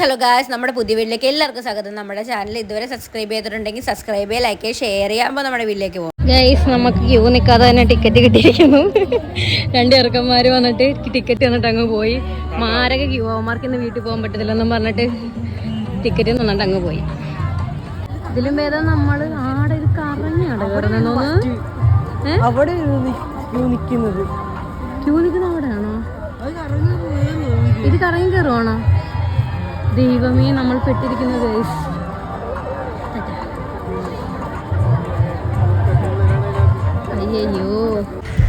Hello guys നമ്മുടെ പുതിയ വീട്ടിലേക്ക് എല്ലാവർക്കും സ്വാഗതം. നമ്മുടെ ചാനൽ ഇതുവരെ സബ്സ്ക്രൈബ് ചെയ്തിട്ടുണ്ടെങ്കിൽ സബ്സ്ക്രൈബ് ചെയ്യുക ലൈക്ക് ചെയ്യുക ഷെയർ ചെയ്യുമ്പോൾ നമ്മുടെ വീട്ടിലേക്ക് പോകും ഗൈസ് നമുക്ക് ക്യൂ നിൽക്കാതെ തന്നെ ടിക്കറ്റ് കിട്ടിയിരിക്കുന്നു. രണ്ട് ചെറുക്കന്മാർ വന്നിട്ട് ടിക്കറ്റ് തന്നിട്ട് അങ്ങ് പോയി. മാരക ക്യൂ അവന്മാർക്ക് ഇന്ന് വീട്ടിൽ പോകാൻ പറ്റത്തില്ലെന്നും പറഞ്ഞിട്ട് ടിക്കറ്റ് തന്നിട്ട് അങ്ങ് പോയി. ഇതിലും ഭേദം നമ്മൾ ആടെ ഇത് കറങ്ങിയാണ് കയറുന്നതെന്ന് അവിടെ നിൽക്കുന്നത് ക്യൂ നിൽക്കുന്ന അവിടെയാണോ? ഇത് കറങ്ങി കയറുവാണോ? ദൈവമേ നമ്മൾ പെട്ടിരിക്കുന്നു ഗൈസ് അയ്യോ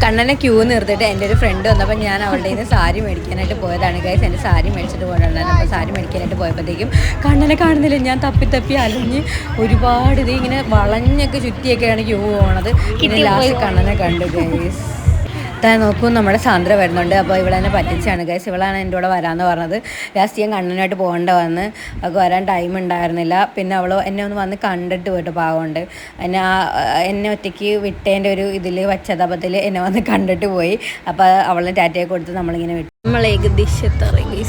കണ്ണനെ ക്യൂ നിർത്തിട്ട് എന്റെ ഒരു ഫ്രണ്ട് വന്നപ്പോൾ ഞാൻ അവളുടെ നിന്ന് സാരി മേടിക്കാനായിട്ട് പോയതാണ്. ഗൈസ് എന്റെ സാരി മേടിച്ചിട്ട് പോയിട്ടുണ്ടായിരുന്നു അപ്പോൾ സാരി മേടിക്കാനായിട്ട് പോയപ്പോഴത്തേക്കും കണ്ണനെ കാണുന്നില്ല. ഞാൻ തപ്പി തപ്പി അലഞ്ഞ് ഒരുപാട് ഇത് ഇങ്ങനെ വളഞ്ഞൊക്കെ ചുറ്റിയൊക്കെയാണ് ക്യൂ പോണത്. പിന്നെ ലാസ്റ്റ് കണ്ണനെ കണ്ടു ഗൈസ് താൻ നോക്കൂ നമ്മുടെ സാന്ദ്ര വരുന്നുണ്ട്. അപ്പോൾ ഇവിടെ തന്നെ പറ്റിച്ചാണ്. ഗൈസ് ഇവളാണ് എന്റെ കൂടെ വരാമെന്ന് പറഞ്ഞത്. ലാസ്റ്റ് ഞാൻ കണ്ണനായിട്ട് പോകേണ്ട വന്ന്. അവൾക്ക് വരാൻ ടൈം ഉണ്ടായിരുന്നില്ല. പിന്നെ അവൾ എന്നെ ഒന്ന് വന്ന് കണ്ടിട്ട് പോയിട്ട് പാവമുണ്ട്. എന്നെ ആ എന്നെ ഒറ്റയ്ക്ക് വിട്ടേന്റെ ഒരു ഇതിൽ പശ്ചാത്തലത്തിൽ എന്നെ വന്ന് കണ്ടിട്ട് പോയി. അപ്പോൾ അവളെ ടാറ്റയെ കൊടുത്ത് നമ്മളിങ്ങനെ വിട്ടു. നമ്മൾ ഏകദേശത്തിറങ്ങി.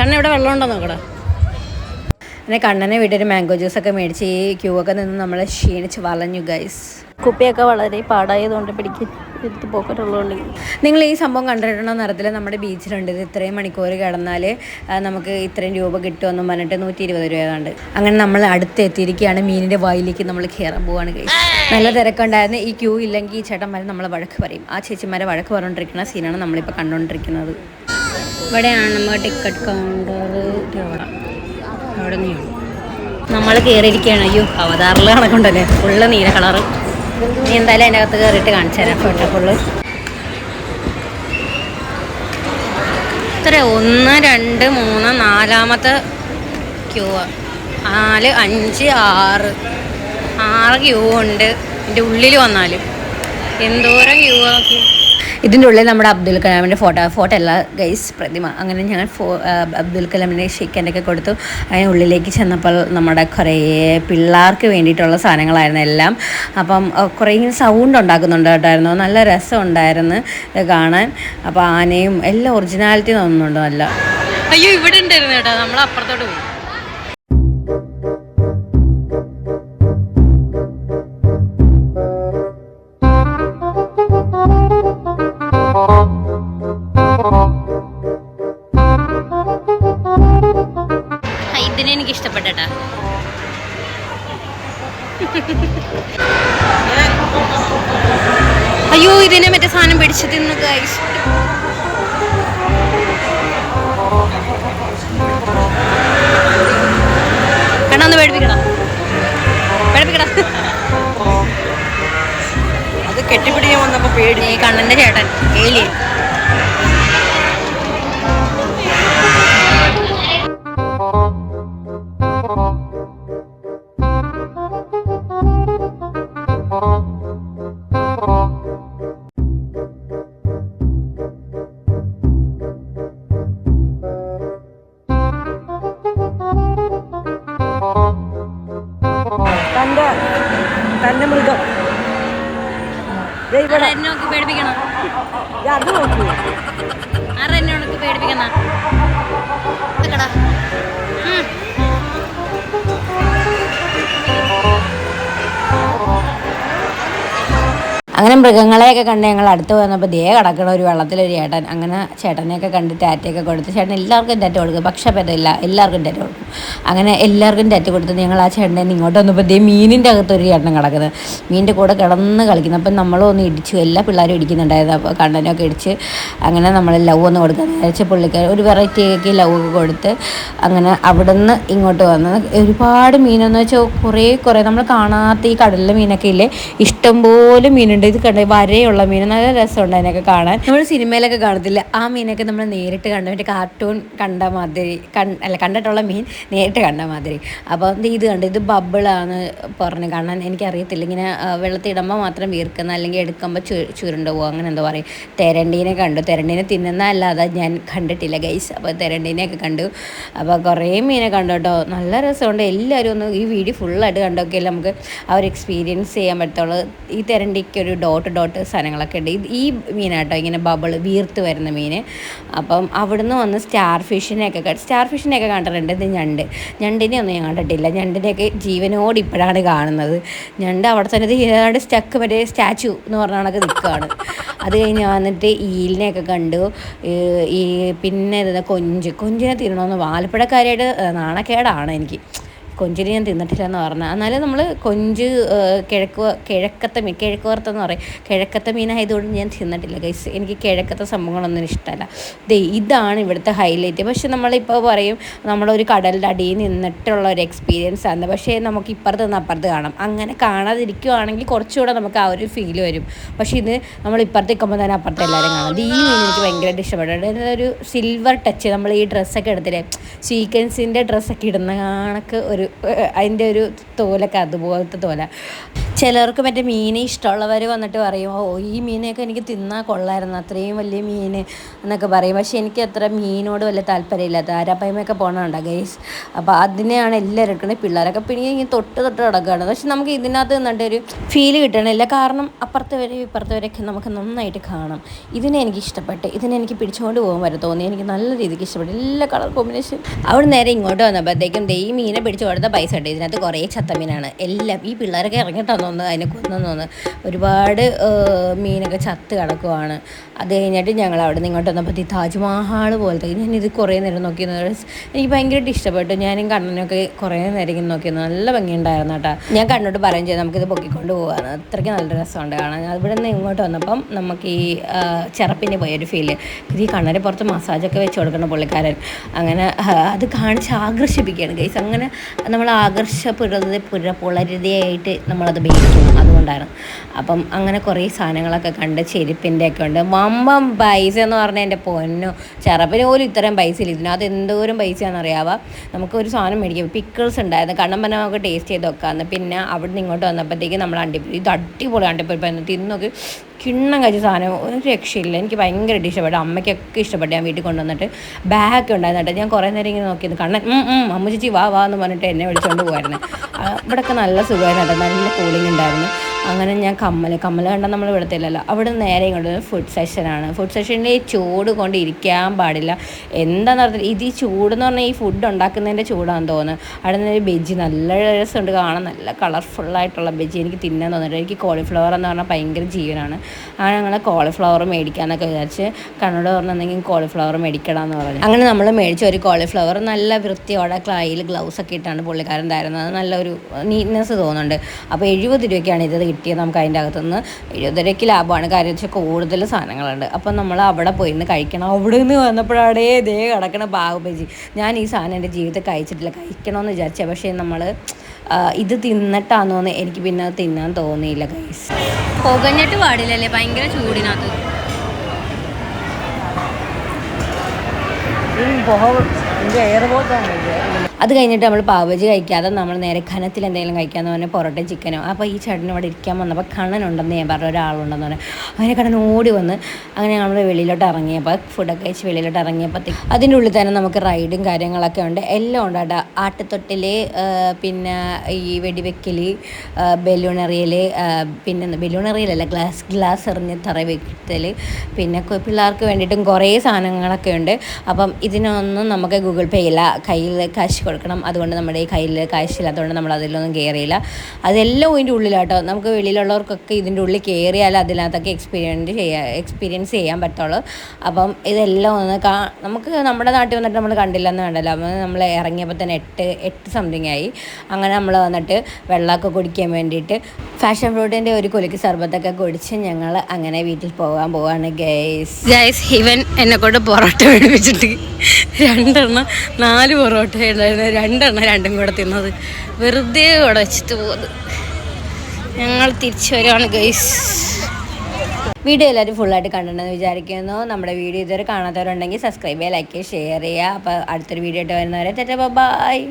കണ്ണ ഇവിടെ വെള്ളമുണ്ടോ നോക്കടാ പിന്നെ കണ്ണനെ വീട്ടിൽ മാംഗോ ജ്യൂസൊക്കെ മേടിച്ച് ഈ ക്യൂ ഒക്കെ നിന്ന് നമ്മളെ ക്ഷീണിച്ച് വളഞ്ഞു ഗൈസ് കുപ്പിയൊക്കെ വളരെ പാടായതുകൊണ്ട് പിടിക്ക് എടുത്ത് പോക്കറ്റുള്ളതുകൊണ്ട്. നിങ്ങൾ ഈ സംഭവം കണ്ടിട്ടുണ്ടോ നിറത്തിൽ നമ്മുടെ ബീച്ചിലുണ്ട് ഇത് ഇത്രയും മണിക്കൂർ കിടന്നാൽ നമുക്ക് ഇത്രയും രൂപ കിട്ടുമെന്ന് പറഞ്ഞിട്ട് നൂറ്റി ഇരുപത് രൂപ കണ്ട് അങ്ങനെ നമ്മൾ അടുത്ത് എത്തിയിരിക്കുകയാണ് മീനിന്റെ വായിലേക്ക് നമ്മൾ കയറാൻ പോവാണ്. നല്ല തിരക്കുണ്ടായിരുന്നു. ഈ ക്യൂ ഇല്ലെങ്കിൽ ഈ ചേട്ടന്മാർ നമ്മളെ വഴക്ക് പറയും. ആ ചേച്ചിമാരെ വഴക്ക് പറഞ്ഞുകൊണ്ടിരിക്കുന്ന സീനാണ് നമ്മളിപ്പോൾ കണ്ടുകൊണ്ടിരിക്കുന്നത് ഇവിടെയാണ് നമ്മൾ ടിക്കറ്റ് കൗണ്ടർ അവിടെ. നമ്മൾ കയറിയിരിക്കുകയാണ്. അയ്യോ അവതാറിൽ കണക്കുണ്ടല്ലേ ഫുള്ള് നീല കളറ്. നീ എന്തായാലും അതിന്റെ അകത്ത് കയറിയിട്ട് കാണിച്ചു തരാം ഫോട്ടോ ഫുള്ള് ഇത്ര ഒന്ന് രണ്ട് മൂന്ന് നാലാമത്തെ ക്യൂ നാല് അഞ്ച് ആറ്. ആറ് ക്യൂ ഉണ്ട്. എന്റെ ഉള്ളിൽ വന്നാലും. എന്തോരം ക്യൂ ആക്കി ഇതിന്റെ ഉള്ളിൽ നമ്മുടെ അബ്ദുൽ കലാമിന്റെ ഫോട്ടോ ഫോട്ടോ അല്ല ഗൈസ് പ്രതിമ. അങ്ങനെ ഞങ്ങൾ ഫോ അബ്ദുൽ കലാമിന്റെ ഷിക്കന്റെയൊക്കെ കൊടുത്തു. അതിന് ഉള്ളിലേക്ക് ചെന്നപ്പോൾ നമ്മുടെ കുറേ പിള്ളേർക്ക് വേണ്ടിയിട്ടുള്ള സാധനങ്ങളായിരുന്നു എല്ലാം. അപ്പം കുറേ ഇങ്ങനെ സൗണ്ട് ഉണ്ടാക്കുന്നുണ്ട് കേട്ടായിരുന്നു. നല്ല രസം ഉണ്ടായിരുന്നു കാണാൻ. അപ്പോൾ ആനയും എല്ലാം ഒറിജിനാലിറ്റി തോന്നുന്നുണ്ടോ നല്ല? അയ്യോ ഇവിടെ ഉണ്ടായിരുന്നു കേട്ടോ നമ്മൾ അപ്പുറത്തോട്ട് പോയി. ഗൈസ് കണ്ണ ഒന്ന് പേടിപ്പിക്കടാ പേടിപ്പിക്കടാ അത് കെട്ടിപ്പിടിക്കാൻ വന്നപ്പോ പേടി കണ്ണന്റെ ചേട്ടൻ ഏലി തന്റെ മൃഗം. പേടിപ്പിക്കണം? അത് നോക്കൂ. ആരെ എന്നെ അങ്ങനെ മൃഗങ്ങളെയൊക്കെ കണ്ട് ഞങ്ങൾ അടുത്ത് വന്നപ്പോൾ ദേ കിടക്കണ ഒരു വെള്ളത്തിലൊരു ചേട്ടൻ അങ്ങനെ ചേട്ടനെയൊക്കെ കണ്ട് ടാറ്റയൊക്കെ കൊടുത്ത് ചേട്ടൻ എല്ലാവർക്കും ടാറ്റ കൊടുക്കും പക്ഷേ പറ്റില്ല എല്ലാവർക്കും ടാറ്റ കൊടുക്കും. അങ്ങനെ എല്ലാവർക്കും ടാറ്റ കൊടുത്ത് ഞങ്ങൾ ആ ചേട്ടനെ ഇങ്ങോട്ട് വന്നപ്പോൾ ദേ മീനിന്റെ അകത്ത് ഒരു ചേട്ടൻ കിടക്കുന്നത് മീനിന്റെ കൂടെ കിടന്ന് കളിക്കുന്നത് അപ്പം നമ്മളും ഒന്ന് ഇടിച്ചു എല്ലാ പിള്ളേരും ഇടിക്കുന്നുണ്ടായിരുന്നു. അപ്പോൾ കണ്ണനൊക്കെ ഇടിച്ച് അങ്ങനെ നമ്മൾ ലവ് ഒന്ന് കൊടുക്കാൻ വിചാരിച്ച പുള്ളിക്കാർ ഒരു വെറൈറ്റി ഒക്കെ ലവ് ഒക്കെ കൊടുത്ത് അങ്ങനെ അവിടുന്ന് ഇങ്ങോട്ട് വന്ന് ഒരുപാട് മീനെന്ന് വെച്ചാൽ കുറേ കുറേ നമ്മൾ കാണാത്ത ഈ കടലിലെ മീനൊക്കെ ഇല്ലേ? ഇഷ്ടംപോലെ മീനുണ്ട് ഇത് കണ്ട്. വരെയുള്ള മീൻ. നല്ല രസമുണ്ട് അതിനൊക്കെ കാണാൻ. നമ്മൾ സിനിമയിലൊക്കെ കാണത്തില്ല. ആ മീനൊക്കെ നമ്മൾ നേരിട്ട് കണ്ട മറ്റേ കാർട്ടൂൺ കണ്ട മാതിരി അല്ല കണ്ടിട്ടുള്ള മീൻ നേരിട്ട് കണ്ട മാതിരി. അപ്പോൾ ദേ ഇത് കണ്ട്. ഇത് ബബിളാണ് പറഞ്ഞു. കാണാൻ എനിക്കറിയത്തില്ല. ഇങ്ങനെ വെള്ളത്തിടുമ്പോൾ മാത്രം വീർക്കുന്ന അല്ലെങ്കിൽ എടുക്കുമ്പോൾ ചു ചുരുണ്ട് പോകും അങ്ങനെ എന്താ പറയുക തെരണ്ടീനെ കണ്ടു. തെരണ്ടീനെ തിന്നുന്ന അല്ലാതെ ഞാൻ കണ്ടിട്ടില്ല ഗൈസ് അപ്പോൾ തെരണ്ടീനെയൊക്കെ കണ്ടു. അപ്പോൾ കുറേ മീനെ കണ്ടു കേട്ടോ. നല്ല രസമുണ്ട്. എല്ലാവരും ഒന്ന് ഈ വീഡിയോ ഫുള്ളായിട്ട് കണ്ടൊക്കെ നമുക്ക് ആ ഒരു എക്സ്പീരിയൻസ് ചെയ്യാൻ പറ്റത്തുള്ളൂ. ഈ തെരണ്ടിക്ക് ഒരു ഡോട്ട് ഡോട്ട് സാധനങ്ങളൊക്കെ ഉണ്ട്. ഈ മീനാട്ടോ ഇങ്ങനെ ബബിൾ വീർത്ത് വരുന്ന മീൻ. അപ്പം അവിടുന്ന് വന്ന് സ്റ്റാർ ഫിഷിനെയൊക്കെ സ്റ്റാർ ഫിഷിനെയൊക്കെ കണ്ടിട്ടുണ്ട് ഇത് ഞണ്ട്. ഞണ്ടിനെ ഒന്നും ഞാൻ കണ്ടിട്ടില്ല. ഞണ്ടിനെയൊക്കെ ജീവനോട് ഇപ്പോഴാണ് കാണുന്നത്. ഞണ്ട് അവിടെ തന്നെ ഇത് ഏതാണ്ട് സ്റ്റക്ക് വരെ സ്റ്റാച്ചു എന്ന് പറഞ്ഞ കണക്ക് നിൽക്കുകയാണ്. അത് കഴിഞ്ഞ് വന്നിട്ട് ഈലിനെയൊക്കെ കണ്ടു. ഈ പിന്നെ കൊഞ്ച്. കൊഞ്ചിനെ തിന്നണമെന്ന് ആലപ്പുഴക്കാരായിട്ട് നാണക്കേടാണ് എനിക്ക്. കൊഞ്ചിന് ഞാൻ തിന്നിട്ടില്ല എന്ന് പറഞ്ഞാൽ എന്നാലും നമ്മൾ കൊഞ്ച് കിഴക്ക് കിഴക്കത്തെ മീൻ കിഴക്ക് വറുത്തെന്ന് പറയും. കിഴക്കത്തെ മീനായതുകൊണ്ട് ഞാൻ തിന്നിട്ടില്ല ഗൈസ് എനിക്ക് കിഴക്കത്തെ സംഭവങ്ങളൊന്നും ഇഷ്ടമല്ല. ദേ ഇതാണ് ഇവിടുത്തെ ഹൈലൈറ്റ് പക്ഷെ നമ്മളിപ്പോൾ പറയും നമ്മളൊരു കടലിന്റെ അടിയിൽ നിന്നിട്ടുള്ള ഒരു എക്സ്പീരിയൻസ് ആണ്. പക്ഷേ നമുക്ക് ഇപ്പുറത്ത് നിന്ന് അപ്പുറത്ത് കാണാം. അങ്ങനെ കാണാതിരിക്കുവാണെങ്കിൽ കുറച്ചുകൂടെ നമുക്ക് ആ ഒരു ഫീൽ വരും. പക്ഷേ ഇത് നമ്മൾ ഇപ്പുറത്ത് നിൽക്കുമ്പോൾ തന്നെ അപ്പുറത്ത് എല്ലാവരും കാണാം. ഈ മീൻ എനിക്ക് ഭയങ്കരമായിട്ട് ഇഷ്ടപ്പെട്ടു ഒരു സിൽവർ ടച്ച് നമ്മൾ ഈ ഡ്രസ്സൊക്കെ എടുത്തില്ലേ? സീക്വൻസിന്റെ ഡ്രസ്സൊക്കെ ഇടുന്ന കണക്ക് ഒരു ഏഹ്, അതിന്റെ ഒരു തോലൊക്കെ അതുപോലത്തെ തോല. ചിലർക്ക് മറ്റേ മീനെ ഇഷ്ടമുള്ളവർ വന്നിട്ട് പറയും ഓ ഈ മീനൊക്കെ എനിക്ക് തിന്നാൽ കൊള്ളായിരുന്നു അത്രയും വലിയ മീൻ എന്നൊക്കെ പറയും. പക്ഷേ എനിക്ക് അത്ര മീനോട് വലിയ താല്പര്യമില്ല. താരാപ്പയമൊക്കെ പോകണുണ്ടോ ഗൈസ് അപ്പോൾ അതിനെയാണ് എല്ലാവരും എടുക്കുന്നത് പിള്ളേരൊക്കെ പിന്നെ ഇങ്ങനെ തൊട്ട് തൊട്ട് കിടക്കുകയാണ് പക്ഷെ നമുക്ക് ഇതിനകത്ത് നിന്നിട്ട് ഒരു ഫീൽ കിട്ടണില്ല. കാരണം അപ്പുറത്തെ വരെ ഇപ്പുറത്തെ വരെയൊക്കെ നമുക്ക് നന്നായിട്ട് കാണാം. ഇതിനെ എനിക്ക് ഇഷ്ടപ്പെട്ട് ഇതിനെ എനിക്ക് പിടിച്ചുകൊണ്ട് പോകാൻ വരെ തോന്നി. എനിക്ക് നല്ല രീതിക്ക് ഇഷ്ടപ്പെട്ടു. എല്ലാ കളർ കോമ്പിനേഷൻ അവിടെ നേരെ ഇങ്ങോട്ട് വന്നപ്പോഴത്തേക്കും ദേ മീനെ പിടിച്ചു കൊടുത്ത പൈസ ഉണ്ട്. ഇതിനകത്ത് കുറേ ചത്തമീനാണ്. എല്ലാം ഈ പിള്ളേരൊക്കെ ഇറങ്ങിയിട്ടാന്ന് തോന്നുന്നു അതിനെ കൊന്നെന്ന് തോന്നുന്നു. ഒരുപാട് മീനൊക്കെ ചത്ത് കിടക്കുവാണ്. അത് കഴിഞ്ഞിട്ട് ഞങ്ങൾ അവിടെ നിന്ന് ഇങ്ങോട്ട് വന്നപ്പോൾ ഈ താജ്മഹാൾ പോലത്തെ ഞാൻ ഇത് കുറേ നേരം നോക്കി നിന്ന് എനിക്ക് ഭയങ്കരമായിട്ട് ഇഷ്ടപ്പെട്ടു. ഞാനും കണ്ണനൊക്കെ കുറേ നേരം ഇങ്ങനെ നോക്കി നിന്ന് നല്ല ഭംഗിയുണ്ടായിരുന്നു കേട്ടോ. ഞാൻ കണ്ണോട്ട് പറയും ചെയ്തു നമുക്കിത് പൊക്കിക്കൊണ്ട് പോകാമെന്ന് അത്രയ്ക്ക് നല്ല രസമുണ്ട് കാണാൻ. അവിടെ നിന്ന് ഇങ്ങോട്ട് വന്നപ്പം നമുക്ക് ഈ ചെറുപ്പിന്റെ പോയൊരു ഫീൽ ഇത് ഈ കണ്ണരെ പുറത്ത് മസാജൊക്കെ വെച്ച് കൊടുക്കണം പുള്ളിക്കാരൻ. അങ്ങനെ അത് കാണിച്ച് ആകർഷിപ്പിക്കുകയാണ്. ഗൈസ് അങ്ങനെ നമ്മൾ ആകർഷപ്പെടുന്നത് പുര പുളരുതയായിട്ട് നമ്മളത് ഉപയോഗിക്കും അതുകൊണ്ടാണ്. അപ്പം അങ്ങനെ കുറേ സാധനങ്ങളൊക്കെ കണ്ട് ചെരുപ്പിന്റെ ഒക്കെ ഉണ്ട്. വമ്പം പൈസ എന്ന് പറഞ്ഞാൽ എന്റെ പൊന്നോ ചെറുപ്പിന് പോലും ഇത്രയും പൈസ ഇല്ല. ഇതിനകത്ത് എന്തോരം പൈസയാണെന്ന് അറിയാവാ നമുക്ക് ഒരു സാധനം മേടിക്കാം. പിക്കിൾസ് ഉണ്ടായിരുന്നു. കണ്ണം പറഞ്ഞാൽ നമുക്ക് ടേസ്റ്റ് ചെയ്ത് വെക്കാമെന്ന് പിന്നെ അവിടെ നിന്ന് ഇങ്ങോട്ട് വന്നപ്പോഴത്തേക്ക് നമ്മൾ അണ്ടിപ്പരി ഇത് അടിപൊളി അണ്ടിപ്പരിപ്പായിരുന്നു. തിന്നൊക്കെ കിണ്ണം കഴിച്ച സാധനം ഒന്നും രക്ഷയില്ല. എനിക്ക് ഭയങ്കരമായിട്ട് ഇഷ്ടപ്പെട്ടു. അമ്മയ്ക്കൊക്കെ ഇഷ്ടപ്പെട്ടു ഞാൻ വീട്ടിൽ കൊണ്ടുവന്നിട്ട് ബാഗൊക്കെ ഉണ്ടായിരുന്നു ഞാൻ കുറേ നേരം ഇങ്ങനെ നോക്കിയത് കണ്ണൻ ഉം, ഉം, അമ്മ ചേച്ചി വാ വാ എന്ന് പറഞ്ഞിട്ട് എന്നെ വിളിച്ചുകൊണ്ട് പോയിരുന്നു ഇവിടെയൊക്കെ നല്ല സുഖമായിരുന്നു നല്ല കൂളിംഗ് ഉണ്ടായിരുന്നു. അങ്ങനെ ഞാൻ കമ്മൽ കമ്മൽ കണ്ടാൽ നമ്മൾ ഇവിടത്തില്ലല്ലോ അവിടെ നേരെ ഇങ്ങോട്ട് ഫുഡ് സെഷനാണ് ഫുഡ് സെഷനിൽ ഈ ചൂട് കൊണ്ട് ഇരിക്കാൻ പാടില്ല. എന്താണെന്ന് പറഞ്ഞാൽ ഇത് ഈ ചൂടെന്ന് പറഞ്ഞാൽ ഈ ഫുഡ് ഉണ്ടാക്കുന്നതിന്റെ ചൂടാണെന്ന് തോന്നുന്നു. അവിടെ നിന്ന് ബെജി നല്ല രസമുണ്ട് കാണാൻ നല്ല കളർഫുള്ളായിട്ടുള്ള ബെജി എനിക്ക് തിന്നാൻ തോന്നിയിട്ട് എനിക്ക് കോളിഫ്ലവർ എന്ന് പറഞ്ഞാൽ ഭയങ്കര ജീവനാണ്. അങ്ങനെ ഞങ്ങൾ കോളിഫ്ലവർ മേടിക്കാമെന്നൊക്കെ വിചാരിച്ച് കണ്ണോട് പറഞ്ഞെങ്കിൽ കോളിഫ്ലവർ മേടിക്കണമെന്ന് പറഞ്ഞു. അങ്ങനെ നമ്മൾ മേടിച്ച ഒരു കോളിഫ്ലവർ നല്ല വൃത്തിയോടെ ക്ലായിൽ ഗ്ലൗസ് ഒക്കെ ഇട്ടാണ് പുള്ളിക്കാരൻ തരുന്നത്. നല്ലൊരു നീറ്റ്നെസ് തോന്നുന്നുണ്ട്. അപ്പോൾ എഴുപത് രൂപയ്ക്കാണ് ഇത് കിട്ടിയത് നമുക്ക് അതിന്റെ അകത്തുനിന്ന് എഴുപത് രൂപയ്ക്ക് ലാഭമാണ്. കാര്യം വെച്ചാൽ കൂടുതൽ സാധനങ്ങളുണ്ട്. അപ്പം നമ്മൾ അവിടെ പോയിരുന്ന് കഴിക്കണം. അവിടെ നിന്ന് വന്നപ്പോഴാടേ ഇതേ കിടക്കണ ബാഹുബജി ഞാൻ ഈ സാധനം എന്റെ ജീവിതത്തിൽ കഴിച്ചിട്ടില്ല. കഴിക്കണമെന്ന് വിചാരിച്ചത് പക്ഷേ നമ്മൾ ഇത് തിന്നിട്ടാണോന്ന് എനിക്ക് പിന്നെ അത് തിന്നാൻ തോന്നിയില്ല കൈസ് പുകഞ്ഞിട്ട് പാടില്ലല്ലേ? ഭയങ്കര ചൂടിനകത്ത്. എയർ പോലത്താണ് അത് കഴിഞ്ഞിട്ട് നമ്മൾ പാവജി കഴിക്കാതെ നമ്മൾ നേരെ ഖനത്തിൽ എന്തെങ്കിലും കഴിക്കാമെന്ന് പറഞ്ഞാൽ പൊറോട്ട ചിക്കനോ അപ്പോൾ ഈ ചേട്ടൻ ഇവിടെ ഇരിക്കാൻ വന്നപ്പോൾ കണ്ണനുണ്ടെന്ന് ഞാൻ പറഞ്ഞ ഒരാളുണ്ടെന്ന് പറഞ്ഞു. അങ്ങനെ കണ്ണൻ ഓടി വന്ന് അങ്ങനെ നമ്മൾ വെളിയിലോട്ട് ഇറങ്ങിയപ്പോൾ ഫുഡൊക്കെ കഴിച്ച് വെളിയിലോട്ട് ഇറങ്ങിയപ്പോൾ അതിന്റെ ഉള്ളിൽ തന്നെ നമുക്ക് റൈഡും കാര്യങ്ങളൊക്കെ ഉണ്ട്. എല്ലാം ഉണ്ട് കേട്ടോ. ആട്ടുതൊട്ടിൽ പിന്നെ ഈ വെടിവെക്കൽ ബലൂൺ എറിയൽ പിന്നെ ബലൂൺ എറിയലല്ല ഗ്ലാസ് ഗ്ലാസ് എറിഞ്ഞ് തറ വെക്കൽ പിന്നെ പിള്ളേർക്ക് വേണ്ടിയിട്ടും കുറേ സാധനങ്ങളൊക്കെ ഉണ്ട്. അപ്പം ഇതിനൊന്നും നമുക്ക് ഗൂഗിൾ പേ ഇല്ല. കയ്യിൽ കാശ് കൊടുക്കണം. അതുകൊണ്ട് നമ്മുടെ ഈ കയ്യിൽ കാശില്ലാത്തതുകൊണ്ട് നമ്മൾ അതിലൊന്നും കയറിയില്ല അതെല്ലാം ഇതിന്റെ ഉള്ളിലാട്ടോ. നമുക്ക് വെളിയിലുള്ളവർക്കൊക്കെ ഇതിന്റെ ഉള്ളിൽ കയറിയാൽ അതിനകത്തൊക്കെ എക്സ്പീരിയൻസ് ചെയ്യാൻ എക്സ്പീരിയൻസ് ചെയ്യാൻ പറ്റുള്ളൂ. അപ്പം ഇതെല്ലാം ഒന്ന് കാ നമുക്ക് നമ്മുടെ നാട്ടിൽ വന്നിട്ട് നമ്മൾ കണ്ടില്ലെന്ന് വേണ്ടല്ലോ. അപ്പം നമ്മൾ ഇറങ്ങിയപ്പോൾ തന്നെ എട്ട് എട്ട് സംതിങ് ആയി. അങ്ങനെ നമ്മൾ വന്നിട്ട് വെള്ളമൊക്കെ കുടിക്കാൻ വേണ്ടിയിട്ട് ഫാഷൻ ഫ്രൂട്ടിന്റെ ഒരു കുലുക്ക് സർബത്തൊക്കെ കുടിച്ച് ഞങ്ങൾ അങ്ങനെ വീട്ടിൽ പോകാൻ പോവാണ് ഗൈസ് ഗൈസ് ഇവൻ എന്നെ കൊണ്ട് പൊറോട്ട മേടിപ്പിച്ചിട്ട് രണ്ടെണ്ണം നാല് പൊറോട്ട ഉണ്ടായിരുന്നു. രണ്ടെണ്ണം രണ്ടും കൂടെ തിന്നത്. വെറുതെ ഇവിടെ വെച്ചിട്ട് പോകുന്നത്. ഞങ്ങൾ തിരിച്ചു വരുവാണ് ഗൈസ് വീഡിയോ എല്ലാവരും ഫുള്ളായിട്ട് കണ്ടിട്ടുണ്ടെന്ന് വിചാരിക്കുന്നു. നമ്മുടെ വീഡിയോ ഇതുവരെ കാണാത്തവരുണ്ടെങ്കിൽ സബ്സ്ക്രൈബ് ചെയ്യുക ലൈക്ക് ചെയ്യുക ഷെയർ ചെയ്യുക. അപ്പോൾ അടുത്തൊരു വീഡിയോ ആയിട്ട് വരുന്നവരെ തെറ്റ ബൈ